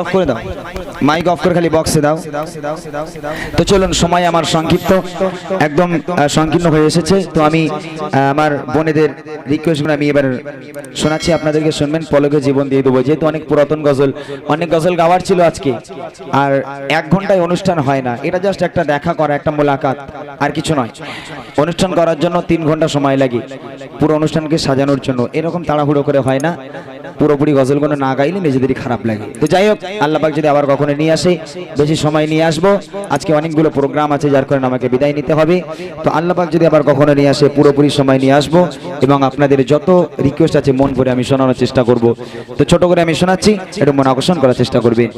Of করে দাও। Mic of করে খালি বক্সে দাও। তো চলুন, সময় আমার সংক্ষিপ্ত। একদম সংকীর্ণ হয়ে এসেছে। তো আমি আমার বোনেদের রিকোয়েস্ট করে আমি এবার শোনাচ্ছি। আপনাদেরকে শুনবেন, পলকে জীবন দিয়ে দেবো। যেহেতু অনেক পুরাতন গজল, অনেক গজল গাওয়ার ছিল আজকে। আর এক ঘন্টায় অনুষ্ঠান হয় না। এটা জাস্ট একটা দেখা করা, একটা মোলাকাত। আর কিছু নয়। অনুষ্ঠান করার জন্য তিন ঘণ্টা সময় লাগে। পুরো অনুষ্ঠানকে সাজানোর জন্য। এরকম তাড়াহুড়ো করে হয় না। পুরোপুরি গজলগুলো না গাইলে নিজেদেরই খারাপ লাগে। তো যাই হোক আল্লাহ পাক যদি আবার কখনো নিয়ে আসে, বেশি সময় নিয়ে আসব। আজকে অনেকগুলো প্রোগ্রাম আছে, যার কারণে আমাকে বিদায় নিতে হবে। তো আল্লাহ পাক যদি আবার কখনো নিয়ে আসে, পুরোপুরি সময় নিয়ে আসব এবং আপনাদের যত রিকোয়েস্ট আছে, মন করে আমি শোনানোর চেষ্টা করব। তো ছোট করে আমি শোনাচ্ছি, একটু মন আকর্ষণ করার চেষ্টা করবেন।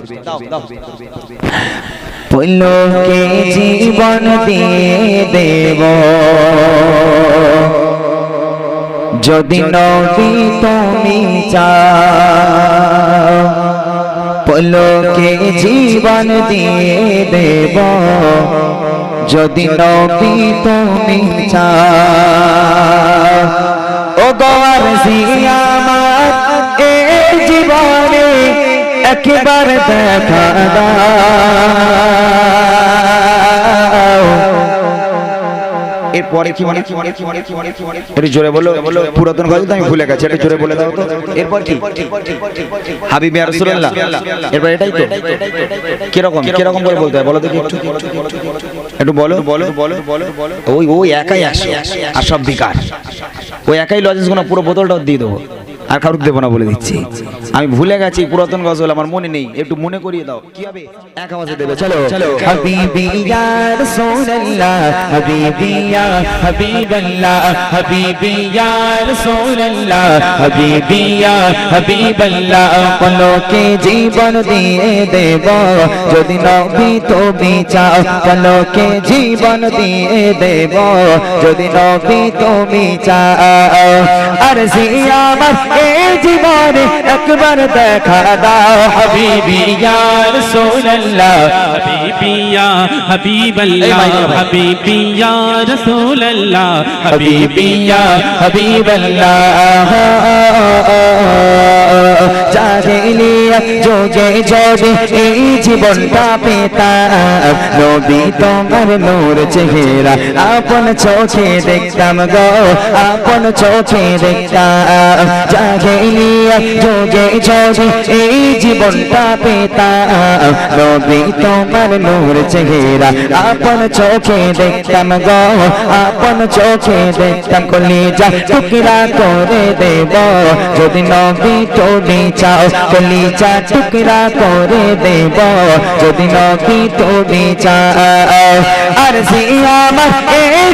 জীবন দিয়ে দেব। যদি নবী তুমি চাও পলকে জীবন দিয়ে দেব। যদি নবী তুমি চাও ও গোয়ার আমার এই জীবনে একবার দেখা দাও। এরপরে কি জোরে পুরাতন তো আমি ভুলে গেছি জোরে বলে হাবিব আর কীরকম করে বলতে হয়? বলো একটু। বলো বলো। বলো ওই ওই একাই আসে। আর সব বিকার ওই একাই লজেন্সগুলো পুরো বোতলটা দিয়ে দেবো। আর কারুক দেবো না বলে দিচ্ছি। আমি ভুলে গেছি, পুরাতন গজল আমার মনে নেই। একটু মনে করিয়ে দাও, কি হবে? এক আওয়াজে দেবে, চলো চলো। হাবিবি ইয়া রাসূলুল্লাহ হাবিবি ইয়া হাবিবাল্লাহ হাবিবি ইয়া রাসূলুল্লাহ হাবিবি ইয়া হাবিবাল্লাহ। পলকে জীবন দিয়ে দেব, যদি নবী তুমি চাও, পলকে জীবন দিয়ে দেব, যদি নবী তুমি চাও। আর আমার এ জীবনে একবার দেখা দাও হাবিবিয়া রাসূলুল্লাহ। হাবিবিয়া হাবিবাল্লাহ। হাবিবিয়া রাসূলুল্লাহ। হাবিবিয়া হাবিবাল্লাহ। জাহিলিয়া যোগে যদি এই জীবনটা পেতাম নবী তোমার নূর চেহারা আপন চোখে দেখতাম গো, আপন চোখে দেখতাম। জাহিলিয়া যোগে যদি এই জীবনটা পেতাম নবী তোমার নূর চেহারা আপন চোখে দেখতাম গো, আপন চোখে দেখতাম কলিজা টুকরা করে দেব। যদি নবী তুমি চাও কলিজা টুকরা করে দেব। যদি নবী তুমি চাও আর আমার এই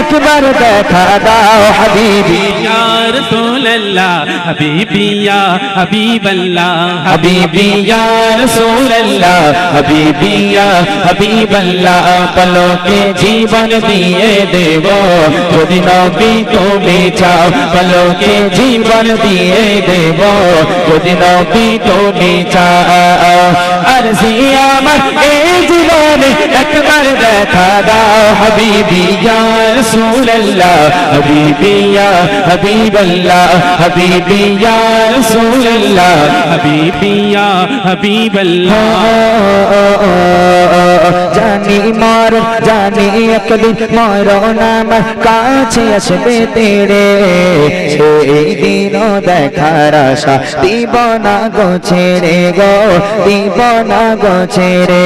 একবার দেখা দাও হাবিবি। ইয়া রাসূলুল্লাহ হাবিবি ইয়া হাবিবাল্লাহ। হাবিবি ইয়া রাসূলুল্লাহ হাবিবি ইয়া হাবিবাল্লাহ। পলকে জীবন দিয়ে দেব যদি নবী তুমি চাও পলকে জীবন দিয়ে দেব যদি নবী তুমি চাও। আরজি আমার জীবনে একবার দেখা দাও হাবিবি ইয়া রাসূলুল্লাহ হাবিবি ইয়া হাবিবাল্লাহ হাবিবি ইয়া একদিন মরণ আমার কাছে আসবে তেরে। সেই দিন দেখার আশা দিব না গো ছেড়ে গো দিব না গো ছেড়ে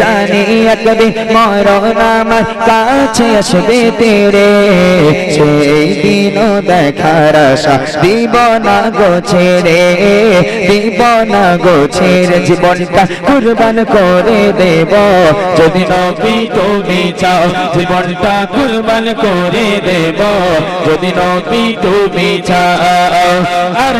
জানি একদিন মরণ আমার কাছে আসবে তেরে। সেই দিন দেখার আশা দিব না গো ছেড়ে দিব না গো ছেড়ে জীবনটা কুরবান করে দেব। যদি নবী তুমি চাও জীবনটা কুরবান করে দেব। যদি নবী তুমি চাও আর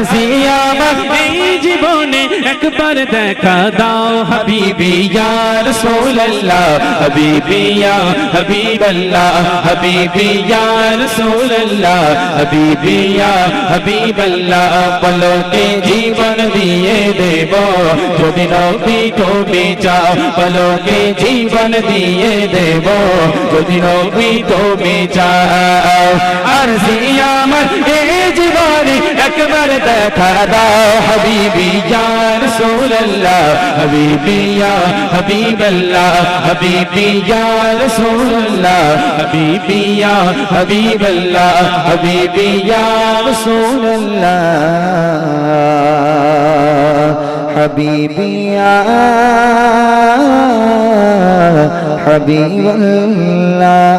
সিয়ামা এই জীবনে একবার দেখা দাও হাবিবি ইয়া রাসূলুল্লাহ হাবিবি ইয়া হাবিবাল্লাহ হাবিবি ইয়া রাসূলুল্লাহ হাবিবি ইয়া হাবিবাল্লাহ পলকে জীবন দিয়ে দেব যদি নবী তুমি চাও পলকে জীবন দিয়ে দেব যদি নবী তুমি চাও আর সিয়ামত এই জীবনে এক رسول اللہ حبیبی یا حبیب اللہ حبیبی یا رسول اللہ حبیبی یا حبیب اللہ حبیبی یا رسول اللہ حبیبی یا حبیب اللہ